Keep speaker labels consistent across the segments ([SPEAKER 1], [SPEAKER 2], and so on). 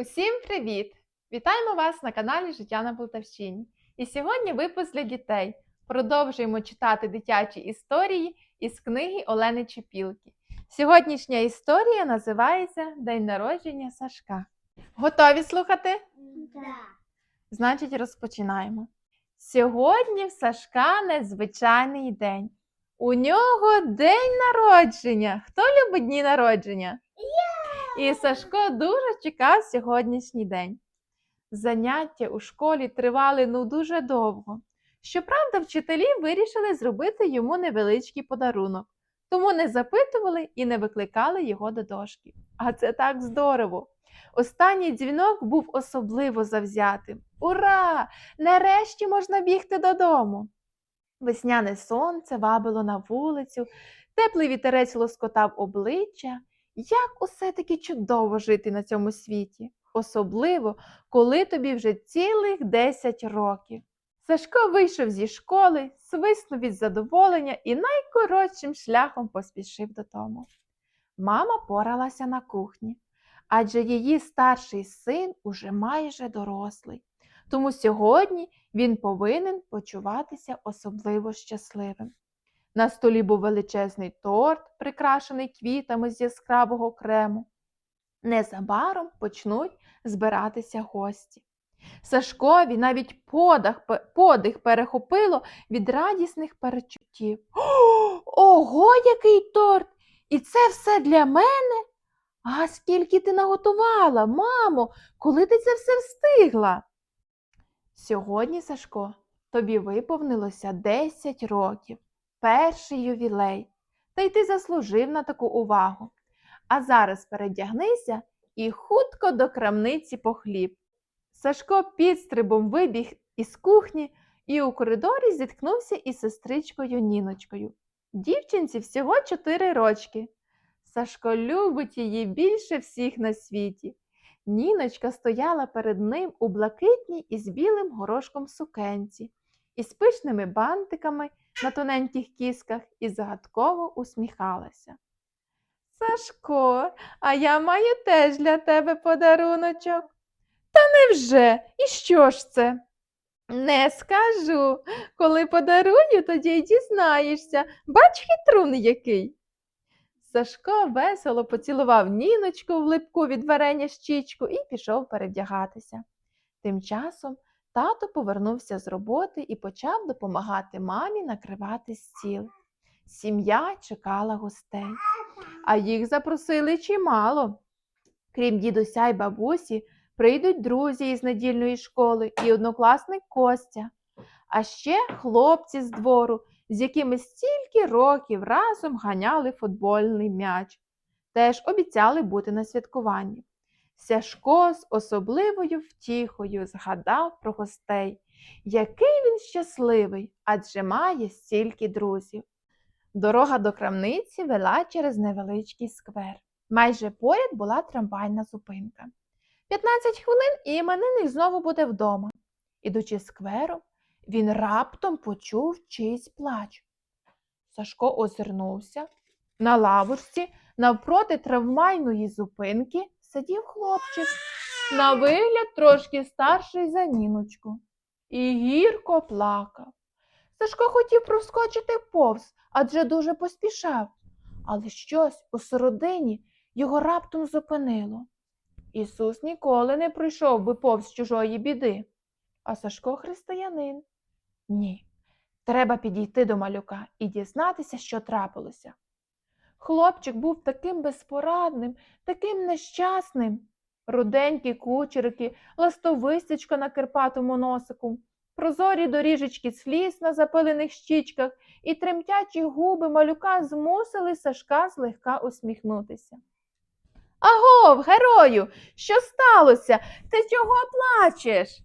[SPEAKER 1] Усім привіт! Вітаємо вас на каналі Життя на Полтавщині. І сьогодні випуск для дітей. Продовжуємо читати дитячі історії із книги Олени Чепілки. Сьогоднішня історія називається День народження Сашка. Готові слухати?
[SPEAKER 2] Да.
[SPEAKER 1] Значить, розпочинаємо. Сьогодні в Сашка незвичайний день. У нього день народження. Хто любить дні народження? І Сашко дуже чекав сьогоднішній день. Заняття у школі тривали ну дуже довго. Щоправда, вчителі вирішили зробити йому невеличкий подарунок, тому не запитували і не викликали його до дошки. А це так здорово! Останній дзвінок був особливо завзятим. Ура! Нарешті можна бігти додому. Весняне сонце вабило на вулицю, теплий вітерець лоскотав обличчя. Як усе таки чудово жити на цьому світі, особливо, коли тобі вже цілих 10 років. Сашко вийшов зі школи, свиснув від задоволення і найкоротшим шляхом поспішив додому. Мама поралася на кухні, адже її старший син уже майже дорослий, тому сьогодні він повинен почуватися особливо щасливим. На столі був величезний торт, прикрашений квітами з яскравого крему. Незабаром почнуть збиратися гості. Сашкові навіть подах, пе- подих перехопило від радісних перечуттів. Ого, який торт! І це все для мене? А скільки ти наготувала, мамо, коли ти це все встигла? Сьогодні, Сашко, тобі виповнилося 10 років перший ювілей, та й ти заслужив на таку увагу. А зараз передягнися і хутко до крамниці по хліб. Сашко підстрибом вибіг із кухні і у коридорі зіткнувся із сестричкою Ніночкою. Дівчинці всього чотири рочки. Сашко любить її більше всіх на світі. Ніночка стояла перед ним у блакитній із білим горошком сукенці, із пишними бантиками на тоненьких кісках і загадково усміхалася. Сашко, а я маю теж для тебе подаруночок. Та невже? І що ж це? Не скажу. Коли подарую, тоді й дізнаєшся. Бач хитрун який. Сашко весело поцілував Ніночку в липку від варення щічку і пішов перевдягатися. Тим часом Тато повернувся з роботи і почав допомагати мамі накривати стіл. Сім'я чекала гостей, а їх запросили чимало. Крім дідуся й бабусі, прийдуть друзі із недільної школи і однокласник Костя, а ще хлопці з двору, з якими стільки років разом ганяли футбольний м'яч. Теж обіцяли бути на святкуванні. Сяшко з особливою втіхою згадав про гостей. Який він щасливий, адже має стільки друзів. Дорога до крамниці вела через невеличкий сквер. Майже поряд була трамвайна зупинка. 15 хвилин і іменинник знову буде вдома. Ідучи сквером, він раптом почув чийсь плач. Сашко озирнувся. На лавочці навпроти трамвайної зупинки сидів хлопчик, на вигляд трошки старший за Ніночку, і гірко плакав. Сашко хотів проскочити повз, адже дуже поспішав, але щось у сородині його раптом зупинило. Ісус ніколи не пройшов би повз чужої біди, а Сашко християнин. Ні, треба підійти до малюка і дізнатися, що трапилося. Хлопчик був таким безпорадним, таким нещасним. Руденькі кучерики, ластовистячка на кирпатому носику, прозорі доріжечки сліз на запилених щічках і тремтячі губи малюка змусили Сашка злегка усміхнутися. Агов, герою, що сталося? Ти чого плачеш?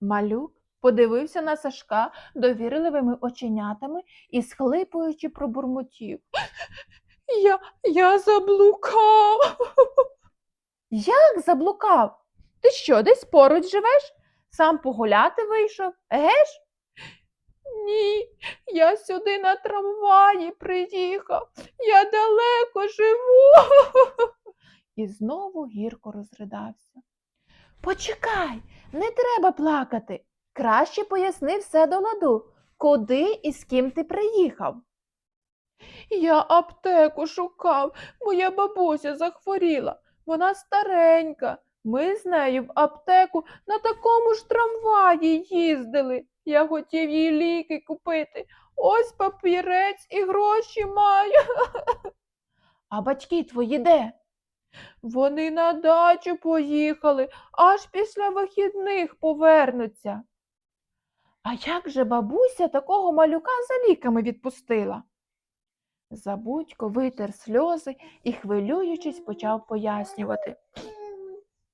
[SPEAKER 1] Малюк подивився на Сашка довірливими оченятами і, схлипуючи, пробурмотів. Я, я заблукав. Як заблукав? Ти що, десь поруч живеш? Сам погуляти вийшов, еге ж? Ні, я сюди на трамваї приїхав. Я далеко живу. і знову гірко розридався. Почекай, не треба плакати. Краще поясни все до ладу, куди і з ким ти приїхав. Я аптеку шукав, моя бабуся захворіла. Вона старенька. Ми з нею в аптеку на такому ж трамваї їздили. Я хотів їй ліки купити. Ось папірець і гроші маю. А батьки твої де? Вони на дачу поїхали, аж після вихідних повернуться. А як же бабуся такого малюка за ліками відпустила? Забудько витер сльози і, хвилюючись, почав пояснювати.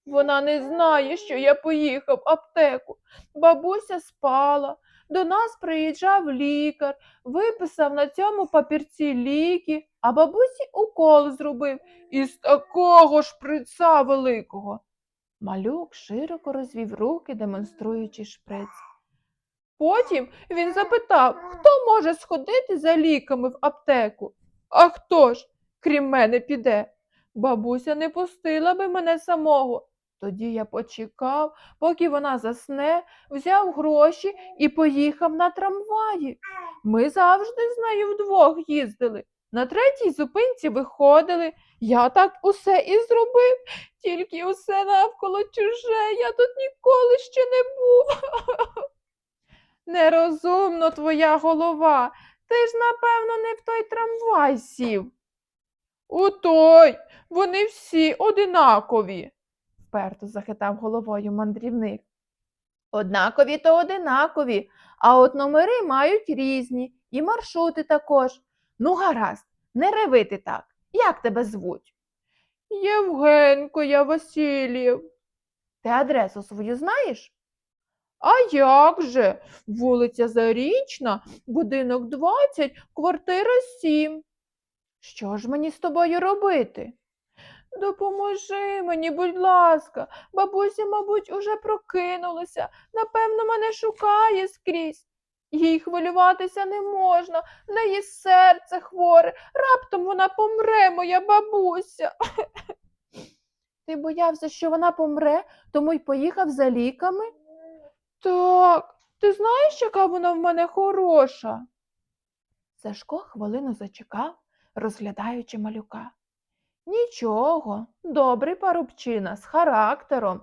[SPEAKER 1] Вона не знає, що я поїхав аптеку. Бабуся спала. До нас приїжджав лікар, виписав на цьому папірці ліки, а бабусі укол зробив із такого шприца великого. Малюк широко розвів руки, демонструючи шприц. Потім він запитав, хто може сходити за ліками в аптеку. А хто ж, крім мене, піде? Бабуся не пустила би мене самого. Тоді я почекав, поки вона засне, взяв гроші і поїхав на трамваї. Ми завжди з нею вдвох їздили. На третій зупинці виходили. Я так усе і зробив, тільки усе навколо чуже, я тут ніколи ще не був. Нерозумно твоя голова. Ти ж, напевно, не в той трамвай сів. У той, вони всі одинакові, вперто захитав головою мандрівник. Однакові то одинакові, а от номери мають різні, і маршрути також. Ну, гаразд, не реви ти так. Як тебе звуть? Євгенко я Васильєв. Ти адресу свою знаєш? А як же? Вулиця Зарічна, будинок 20, квартира 7. Що ж мені з тобою робити? Допоможи мені, будь ласка, бабуся, мабуть, уже прокинулася, напевно, мене шукає скрізь. Їй хвилюватися не можна, в неї серце хворе, раптом вона помре, моя бабуся. Ти боявся, що вона помре, тому й поїхав за ліками? Так, ти знаєш, яка вона в мене хороша? Сашко хвилину зачекав, розглядаючи малюка. Нічого, добрий парубчина, з характером.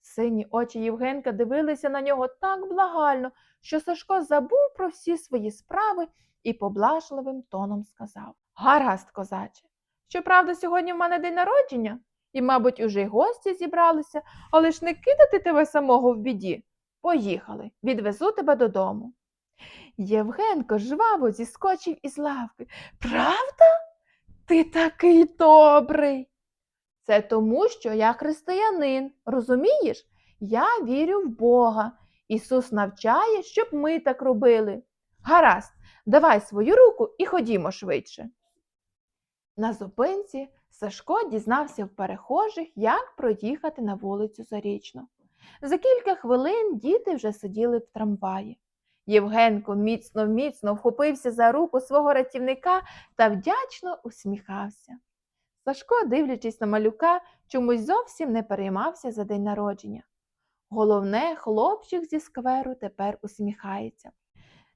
[SPEAKER 1] Сині очі Євгенка дивилися на нього так благально, що Сашко забув про всі свої справи і поблажливим тоном сказав Гаразд, козаче. Щоправда, сьогодні в мене день народження, і, мабуть, уже й гості зібралися, але ж не кидати тебе самого в біді. Поїхали, відвезу тебе додому. Євгенко жваво зіскочив із лавки. Правда? Ти такий добрий. Це тому, що я християнин, розумієш? Я вірю в Бога. Ісус навчає, щоб ми так робили. Гаразд, давай свою руку і ходімо швидше. На зупинці Сашко дізнався в перехожих, як проїхати на вулицю Зарічну. За кілька хвилин діти вже сиділи в трамваї. Євгенко міцно міцно вхопився за руку свого рятівника та вдячно усміхався. Сашко, дивлячись на малюка, чомусь зовсім не переймався за день народження. Головне, хлопчик зі скверу тепер усміхається.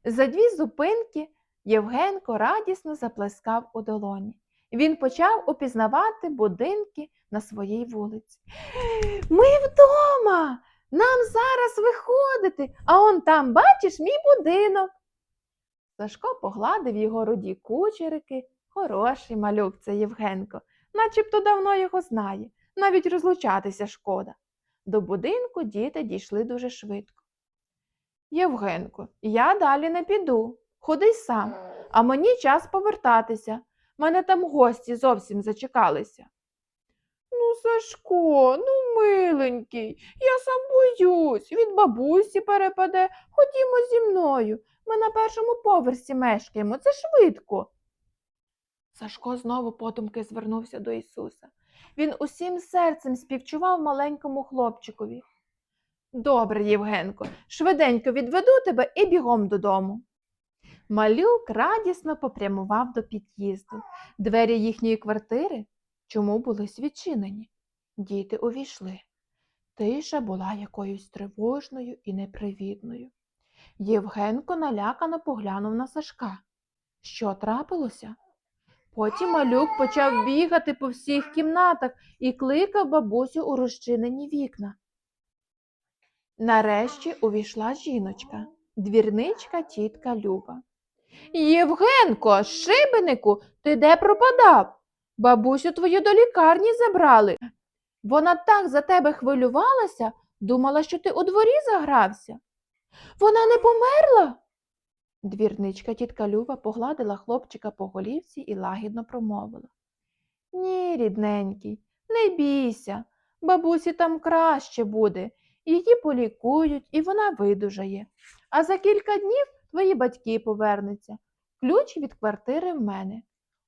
[SPEAKER 1] За дві зупинки Євгенко радісно заплескав у долоні. Він почав опізнавати будинки на своїй вулиці. Ми вдома! Нам зараз виходити, а он там, бачиш, мій будинок. Сашко погладив його руді кучерики. Хороший малюк це Євгенко, начебто давно його знає, навіть розлучатися шкода. До будинку діти дійшли дуже швидко. Євгенко, я далі не піду. Ходи сам, а мені час повертатися. Мене там гості зовсім зачекалися. Ну, Сашко, ну миленький, я сам боюсь, від бабусі перепаде. Ходімо зі мною. Ми на першому поверсі мешкаємо, це швидко. Сашко знову потомки звернувся до Ісуса. Він усім серцем співчував маленькому хлопчикові. Добре, Євгенко, швиденько відведу тебе і бігом додому. Малюк радісно попрямував до під'їзду. Двері їхньої квартири чому були відчинені. Діти увійшли. Тиша була якоюсь тривожною і непривітною. Євгенко налякано поглянув на Сашка. Що трапилося? Потім малюк почав бігати по всіх кімнатах і кликав бабусю у розчинені вікна. Нарешті увійшла жіночка, двірничка тітка Люба. Євгенко, шибенику, ти де пропадав? Бабусю твою до лікарні забрали. Вона так за тебе хвилювалася, думала, що ти у дворі загрався. Вона не померла. Двірничка тітка Люба погладила хлопчика по голівці і лагідно промовила. Ні, рідненький, не бійся, бабусі там краще буде, її полікують і вона видужає. А за кілька днів твої батьки повернуться. Ключ від квартири в мене.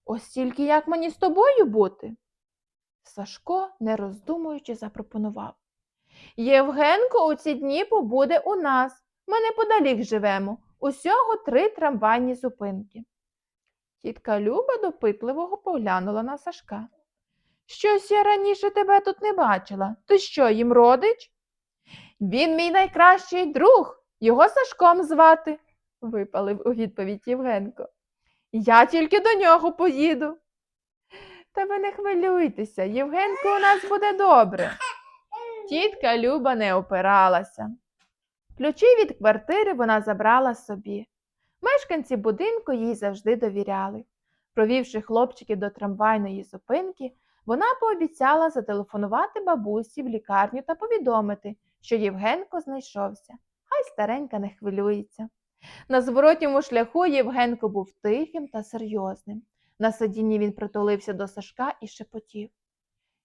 [SPEAKER 1] Ось тільки як мені з тобою бути? Сашко, не роздумуючи, запропонував. Євгенко у ці дні побуде у нас. Ми неподалік живемо. Усього три трамвайні зупинки. Тітка Люба допитливого поглянула на Сашка. Щось я раніше тебе тут не бачила. Ти що, їм родич? Він мій найкращий друг, його Сашком звати, випалив у відповідь Євгенко. Я тільки до нього поїду. Та ви не хвилюйтеся, Євгенко у нас буде добре. Тітка Люба не опиралася. Ключі від квартири вона забрала собі. Мешканці будинку їй завжди довіряли. Провівши хлопчиків до трамвайної зупинки, вона пообіцяла зателефонувати бабусі в лікарню та повідомити, що Євгенко знайшовся. Хай старенька не хвилюється. На зворотньому шляху Євгенко був тихим та серйозним. На сидінні він притулився до Сашка і шепотів.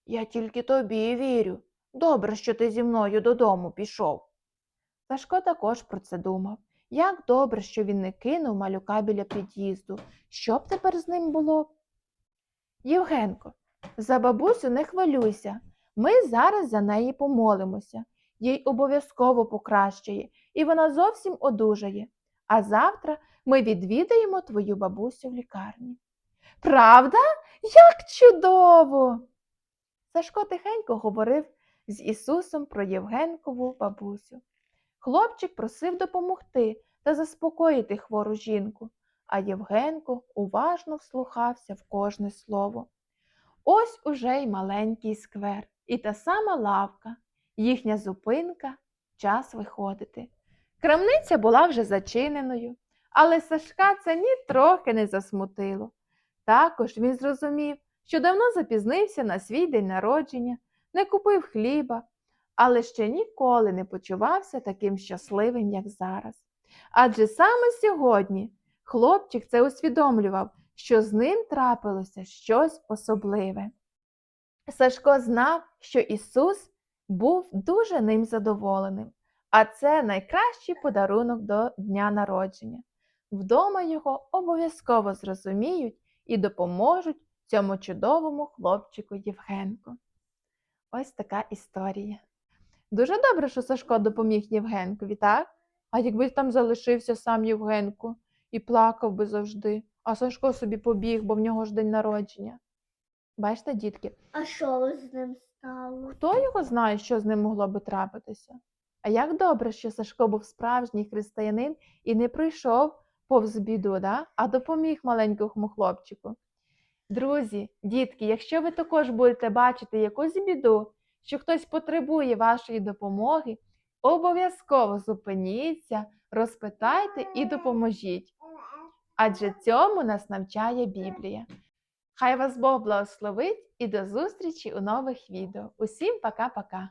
[SPEAKER 1] Я тільки тобі вірю. Добре, що ти зі мною додому пішов. Сашко також про це думав. Як добре, що він не кинув малюка біля під'їзду. Що б тепер з ним було? Євгенко, за бабусю не хвилюйся. Ми зараз за неї помолимося. Їй обов'язково покращає, і вона зовсім одужає. А завтра ми відвідаємо твою бабусю в лікарні. Правда? Як чудово! Сашко тихенько говорив з Ісусом про Євгенкову бабусю. Хлопчик просив допомогти та заспокоїти хвору жінку, а Євгенко уважно вслухався в кожне слово. Ось уже й маленький сквер, і та сама лавка, їхня зупинка, час виходити. Крамниця була вже зачиненою, але Сашка це нітрохи не засмутило. Також він зрозумів, що давно запізнився на свій день народження, не купив хліба, але ще ніколи не почувався таким щасливим, як зараз. Адже саме сьогодні хлопчик це усвідомлював, що з ним трапилося щось особливе. Сашко знав, що Ісус був дуже ним задоволеним, а це найкращий подарунок до дня народження. Вдома його обов'язково зрозуміють і допоможуть цьому чудовому хлопчику Євгенку. Ось така історія. Дуже добре, що Сашко допоміг Євгенкові, так? А якби там залишився сам Євгенко і плакав би завжди, а Сашко собі побіг, бо в нього ж день народження. Бачите, дітки,
[SPEAKER 2] А що з ним стало?
[SPEAKER 1] хто його знає, що з ним могло би трапитися? А як добре, що Сашко був справжній християнин і не прийшов повз біду, да? а допоміг маленькому хлопчику. Друзі, дітки, якщо ви також будете бачити якусь біду, що хтось потребує вашої допомоги, обов'язково зупиніться, розпитайте і допоможіть. Адже цьому нас навчає Біблія. Хай вас Бог благословить і до зустрічі у нових відео. Усім пока-пока!